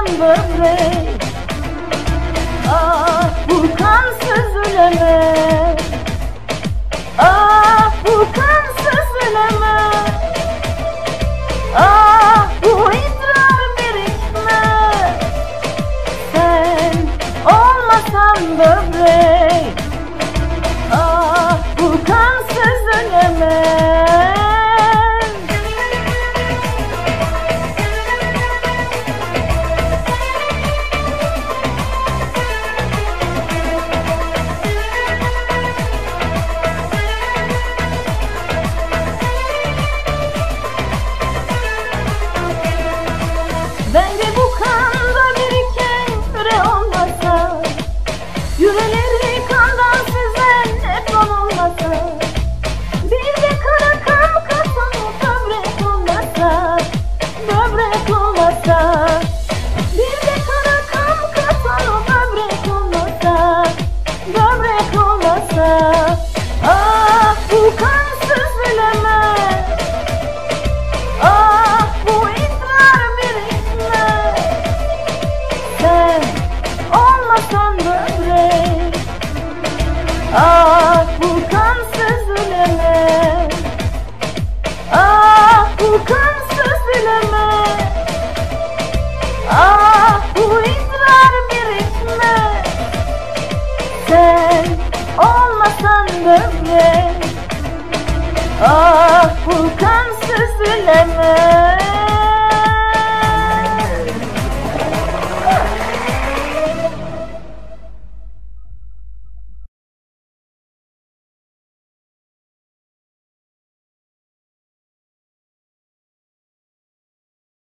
olmasan böbrek Ah bu kan süzüleme. Ah bu kan süzüleme. Ah bu idrar birikme. Sen olmasan böbrek. Ah olmasa Bir de kara kan katan böbrek olmasa Böbrek olmasa. Ah bu kan süzülemez Ah bu idrar birikme Sen olmasan böbrek. Ah bu böbrek Ah bu kan süzülemez